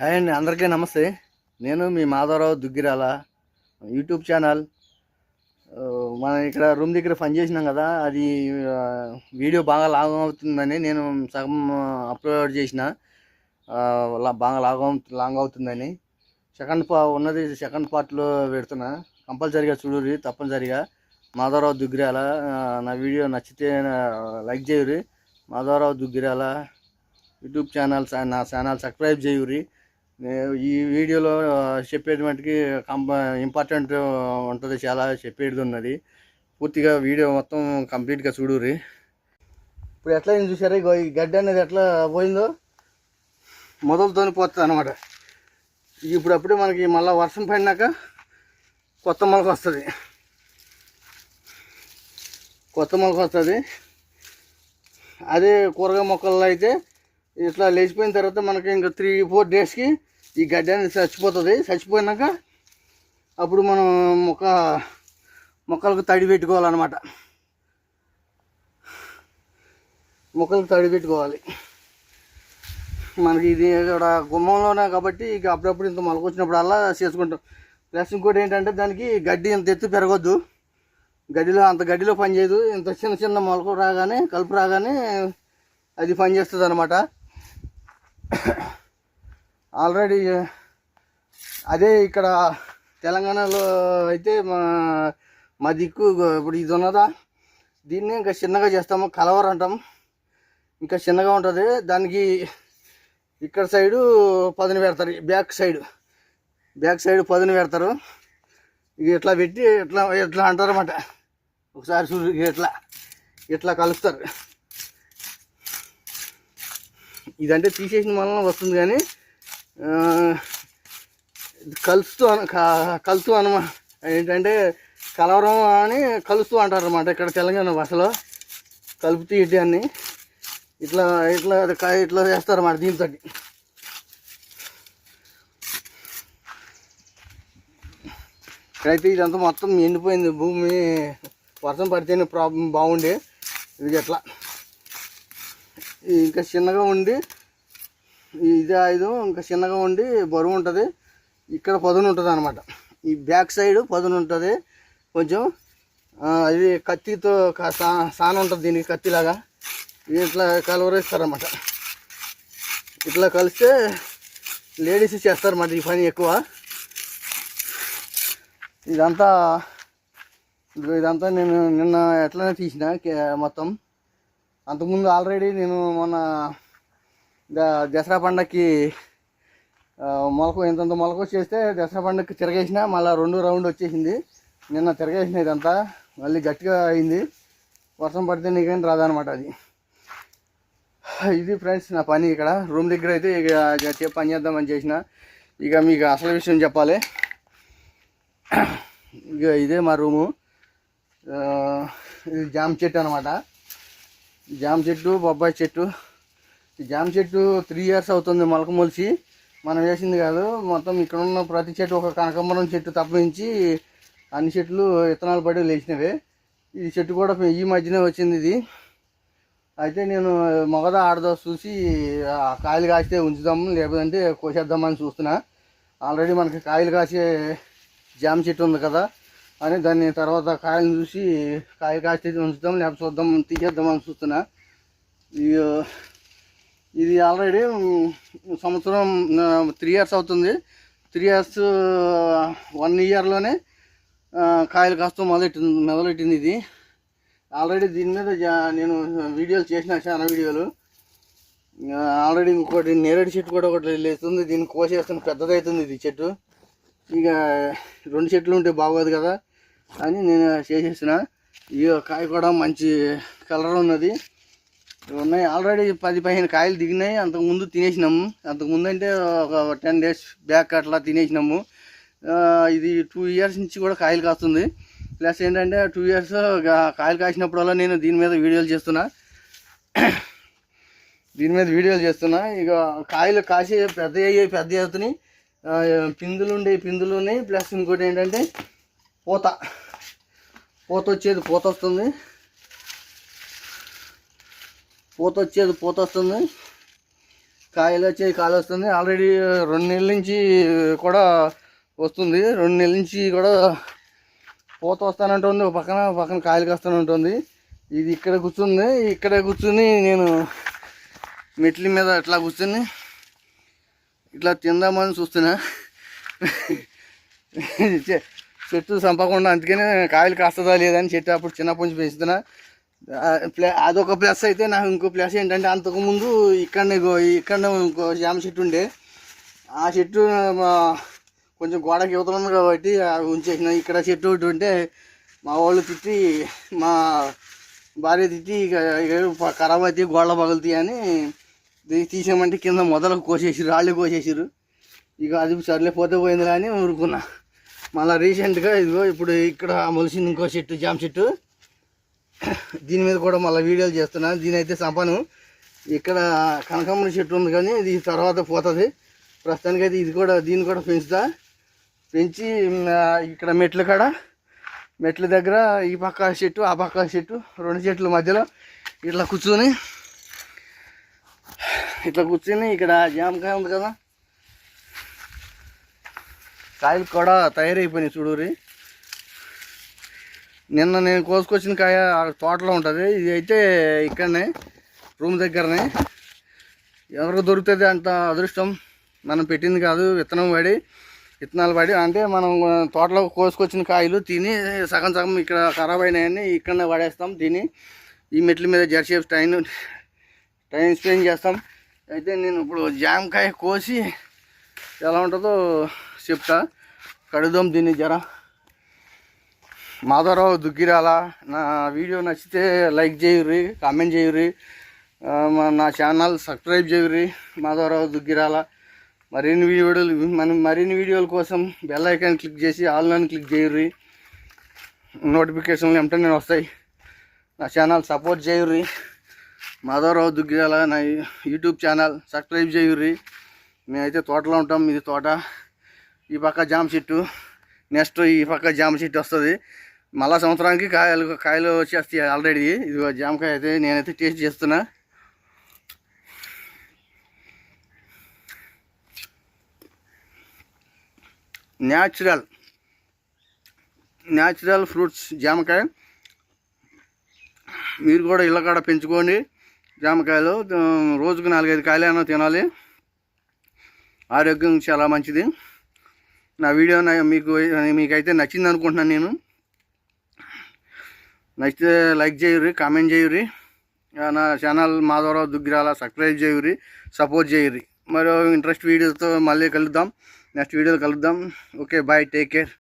Hi అండి అందరికీ నమస్తే. నేను మీ మాధవరావు దుగ్గిరాల యూట్యూబ్ ఛానల్. మనం ఇక్కడ రూమ్ దగ్గర పని చేసినాం కదా అది వీడియో బాగా లాభం అవుతుందని నేను సగం అప్లోడ్ చేసిన. బాగా లాభం లాంగ్ అవుతుందని. సెకండ్ పా ఉన్నది సెకండ్ పార్ట్లో పెడుతున్నా. కంపల్సరిగా చూడుర్రి తప్పనిసరిగా. మాధవరావు దుగ్గిరాల నా వీడియో నచ్చితే లైక్ చేయుర్రి. మాధవరావు దుగ్గిరాల యూట్యూబ్ ఛానల్ నా ఛానల్ సబ్స్క్రైబ్ చేయుర్రి. ఈ వీడియోలో చెప్పేది మటుకి కంప ఇంపార్టెంట్ ఉంటుంది చాలా చెప్పేది ఉన్నది. పూర్తిగా వీడియో మొత్తం కంప్లీట్గా చూడుర్రి. ఇప్పుడు ఎట్లా ఏం చూసారా ఇగో ఈ గడ్డి అనేది ఎట్లా పోయిందో? మొదలుతోని పోతుంది అనమాట ఇప్పుడప్పుడే మనకి మళ్ళీ వర్షం పడినాక కొత్త మొలక వస్తుంది. కొత్త మొలక వస్తుంది. అదే కూరగాయ మొక్కల్లో అయితే ఇట్లా లేచిపోయిన తర్వాత మనకి ఇంకా త్రీ ఫోర్ డేస్కి ఈ గడ్డి అనేది చచ్చిపోతుంది. చచ్చిపోయినాక అప్పుడు మనం మొక్క మొక్కలకు తడి పెట్టుకోవాలన్నమాట. మొక్కలకు తడి పెట్టుకోవాలి. మనకి ఇది ఇక్కడ గుమ్మంలోనే కాబట్టి ఇక అప్పుడప్పుడు ఇంత మొలకొచ్చినప్పుడల్లా వచ్చినప్పుడు అలా చేసుకుంటాం. ప్లస్ ఇంకోటి ఏంటంటే దానికి గడ్డి ఇంత ఎత్తు పెరగొద్దు. గడ్డిలో అంత గడ్డిలో పని చేయదు. ఇంత చిన్న చిన్న మొలక రాగానే కలుపు రాగానే అది పని చేస్తుంది అనమాట ఆల్రెడీ అదే ఇక్కడ తెలంగాణలో అయితే మా మా దిక్కు ఇప్పుడు ఇది ఉన్నదా? దీన్ని ఇంకా చిన్నగా చేస్తాము కలవర్ అంటాం ఇంకా చిన్నగా ఉంటుంది. దానికి ఇక్కడ సైడు పదును పెడతారు బ్యాక్ సైడ్. బ్యాక్ సైడ్ పదును పెడతారు. ఇక ఇట్లా పెట్టి ఇట్లా ఇట్లా అంటారు అన్నమాట ఒకసారి చూడు ఇట్లా ఇట్లా కలుస్తారు. ఇదంటే తీసేసిన వలన వస్తుంది కానీ కలుస్తూ కలుస్తూ అనమా ఏంటంటే కలవరం అని కలుస్తూ అంటారు అనమాట ఇక్కడ తెలంగాణ భాషలో. కలుపు ఇటు అని ఇట్లా ఇట్లా క- ఇట్లా చేస్తారన్నమాట దీంతో. ఇక్కడైతే ఇదంతా మొత్తం ఎండిపోయింది. భూమి వర్షం పడితేనే ప్రాబ్లం బాగుండే. ఇది ఎట్లా? ఇంకా చిన్నగా ఉండి ఇది ఆయుధం ఇంకా చిన్నగా ఉండి బరువు ఉంటుంది. ఇక్కడ పదును ఉంటుంది అనమాట ఈ బ్యాక్ సైడ్ పదును ఉంటుంది. కొంచెం అది ఇది కత్తితో సా- సాన ఉంటుంది దీనికి కత్తిలాగా. ఇది ఇట్లా కలవరేస్తారన్నమాట. ఇట్లా కలిస్తే లేడీస్ చేస్తారన్నమాట ఈ పని ఎక్కువ. ఇదంతా ఇదంతా నేను నిన్న ఎట్లనే తీసిన కే- మొత్తం. అంతకుముందు ఆల్రెడీ నేను మొన్న దసరా పండగకి మొలక ఇంతంత మొలక వచ్చేస్తే దసరా పండగకి తిరగేసిన మళ్ళీ రెండు రౌండ్ వచ్చేసింది. నిన్న తిరగేసిన ఇదంతా మళ్ళీ గట్టిగా అయింది. వర్షం పడితే నీకేం రాదనమాట అది. ఇది ఫ్రెండ్స్ నా పని ఇక్కడ. రూమ్ దగ్గర అయితే ఇక గట్టిగా పని చేద్దామని చేసిన. ఇక మీకు అసలు విషయం చెప్పాలి. ఇక ఇదే మా రూము. ఇది జామ చెట్టు అనమాట జామ చెట్టు బొబ్బాయి చెట్టు. ఈ జామ చెట్టు త్రీ ఇయర్స్ అవుతుంది మొలక మొలిచి. మనం వేసింది కాదు మొత్తం ఇక్కడ ఉన్న ప్రతి చెట్టు ఒక కనకంబరం చెట్టు తప్పించి అన్ని చెట్లు విత్తనాలు పడి లేచినవే. ఈ చెట్టు కూడా ఈ మధ్యనే వచ్చింది ఇది. అయితే నేను మగదా ఆడదో చూసి ఆ కాయలు కాస్తే ఉంచుదాం లేకపోతే కోసేద్దామని చూస్తున్నా. ఆల్రెడీ మనకి కాయలు కాసే జామ చెట్టు ఉంది కదా అని దాన్ని తర్వాత కాయలను చూసి కాయలు కాస్తే ఉంచుదాం లేకపోతే చూద్దాం తీసేద్దామని చూస్తున్నా. ఇది ఇది ఆల్రెడీ సంవత్సరం త్రీ ఇయర్స్ అవుతుంది. త్రీ ఇయర్స్ వన్ ఇయర్లోనే కాయలు కాస్తూ మొదలెట్టింది మొదలెట్టింది ఇది. ఆల్రెడీ దీని మీద జా- నేను వీడియోలు చేసిన చాలా వీడియోలు ఆల్రెడీ ఇంకోటి నేరేడు చెట్టు కూడా ఒకటి లేస్తుంది. దీన్ని కోసేస్తుంది పెద్దదవుతుంది ఇది చెట్టు. ఇక రెండు చెట్లు ఉంటే బాగోదు కదా అని నేను చేసేసిన. ఈ కాయ కూడా మంచి కలర్ ఉన్నది. ఉన్నాయి. ఆల్రెడీ పది పదిహేను కాయలు దిగినాయి. అంతకుముందు తినేసినాము. అంతకుముందు అంటే ఒక టెన్ డేస్ బ్యాక్ అట్లా తినేసినాము. ఇది టూ ఇయర్స్ నుంచి కూడా కాయలు కాస్తుంది. ప్లస్ ఏంటంటే టూ ఇయర్స్ కాయలు కాసినప్పుడల్లా నేను దీని మీద వీడియోలు చేస్తున్నా. దీని మీద వీడియోలు చేస్తున్నా. ఇక కాయలు కాసి పెద్ద అయ్యాయి పెద్ద అవుతున్నాయి పిందులు ఉండే పిందులు ఉన్నాయి. ప్లస్ ఇంకోటి ఏంటంటే పూత. పూత వచ్చేది పూత వస్తుంది. పూత వచ్చేది పూత వస్తుంది కాయలు వచ్చేది కాయలు వస్తుంది ఆల్రెడీ రెండు నెలల నుంచి కూడా వస్తుంది. రెండు నెలల నుంచి కూడా పూత వస్తానంటుంది ఒక పక్కన పక్కన కాయలు కాస్తానంటుంది. ఇది ఇక్కడ కూర్చుంది. ఇక్కడ కూర్చుని నేను మెట్ల మీద ఇట్లా కూర్చుని ఇట్లా తిందామని చూస్తున్నా. చెట్టు చంపకుండా అందుకనే కాయలు కాస్తుందా లేదని చెట్టు అప్పుడు చిన్నప్పటి నుంచి పెంచుతున్నా అదొక ప్లస్ అయితే నాకు ఇంకో ప్లస్ ఏంటంటే అంతకుముందు ఇక్కడనే ఇక్కడనే ఇంకో జామ చెట్టు ఉండే. ఆ చెట్టు మా కొంచెం గోడకి ఇవ్వతున్నాను ఉంది కాబట్టి ఉంచేసిన. ఇక్కడ చెట్టు ఒకటి ఉంటే మా వాళ్ళు తిట్టి మా భార్య తిట్టి ఇక ఇక ఖరాబ్ అయితే గోడ పగులుతాయి అని తీసామంటే కింద మొదలు కోసేసారు రాళ్ళు కోసేసారు ఇక అది సర్లే పోతే పోయింది కానీ ఊరుకున్నా. మళ్ళీ రీసెంట్గా ఇదిగో ఇప్పుడు ఇక్కడ మొలిసింది ఇంకో చెట్టు జామ చెట్టు. దీని మీద కూడా మళ్ళీ వీడియోలు చేస్తున్నాను దీని అయితే సంపను. ఇక్కడ కనకాంబరం చెట్టు ఉంది కానీ ఇది తర్వాత పోతుంది. ప్రస్తుతానికి అయితే ఇది కూడా దీన్ని కూడా పెంచుతా. పెంచి ఇక్కడ మెట్ల కాడ మెట్ల దగ్గర ఈ పక్క చెట్టు ఆ పక్క చెట్టు రెండు చెట్ల మధ్యలో ఇట్లా కూర్చొని ఇట్లా కూర్చొని ఇక్కడ జామకాయ ఉంది కదా. కాయలు కూడా తయారైపోయినాయి చూడూరి నిన్న నేను కోసుకొచ్చిన కాయ తోటలో ఉంటుంది. ఇది అయితే ఇక్కడనే రూమ్ దగ్గరనే. ఎవరికి దొరుకుతుంది అంత అదృష్టం మనం పెట్టింది కాదు. విత్తనం పడి విత్తనాలు పడి అంటే మనం తోటలో కోసుకొచ్చిన కాయలు తిని సగం సగం ఇక్కడ ఖరాబ్ అయినాయని ఇక్కడనే పడేస్తాం తిని ఈ మెట్ల మీద జెర్సీ టైం టైం స్పెండ్ చేస్తాం. అయితే నేను ఇప్పుడు జామకాయ కోసి ఎలా ఉంటుందో చెప్తా. కడుదాం దీన్ని జరా. మాధవరావు దుగ్గిరాల నా వీడియో నచ్చితే లైక్ చేయుర్రి కామెంట్ చేయుర్రి నా ఛానల్ సబ్స్క్రైబ్ చేయుర్రి మాధవరావు దుగ్గిరాల. మరిన్ని వీడియోలు మనం మరిన్ని వీడియోల కోసం బెల్ ఐకాన్ క్లిక్ చేసి ఆన్లైన్ క్లిక్ చేయుర్రి. నోటిఫికేషన్లు వెంటనే వస్తాయి. నా ఛానల్ సపోర్ట్ చేయుర్రి. మాధవరావు దుగ్గిరాల నా యూట్యూబ్ ఛానల్ సబ్స్క్రైబ్ చేయుర్రి. మేమైతే తోటలో ఉంటాం ఇది తోట. ఈ పక్క జామ చెట్టు నెక్స్ట్ ఈ పక్క జామ చెట్టు వస్తుంది. మళ్ళా సంవత్సరానికి కాయలు కాయలు వచ్చేస్తాయి ఆల్రెడీ ఇది జామకాయ అయితే నేనైతే టేస్ట్ చేస్తున్నా. న్యాచురల్ న్యాచురల్ ఫ్రూట్స్ జామకాయ. మీరు కూడా ఇళ్ళ కాడ పెంచుకోండి జామకాయలు. రోజుకు నాలుగైదు కాయలైనా తినాలి. ఆరోగ్యం చాలా మంచిది. నా వీడియో మీకు మీకైతే నచ్చింది అనుకుంటున్నాను నేను. నచ్చితే లైక్ uh, చేయుర్రి కామెంట్ చేయుర్రి. నా ఛానల్ మాధవరావు దుగ్గిరాల సబ్స్క్రైబ్ చేయుర్రి సపోర్ట్ చేయుర్రి. మరో ఇంట్రెస్ట్ వీడియోతో మళ్ళీ కలుద్దాం. నెక్స్ట్ వీడియోలో కలుద్దాం. Okay bye take care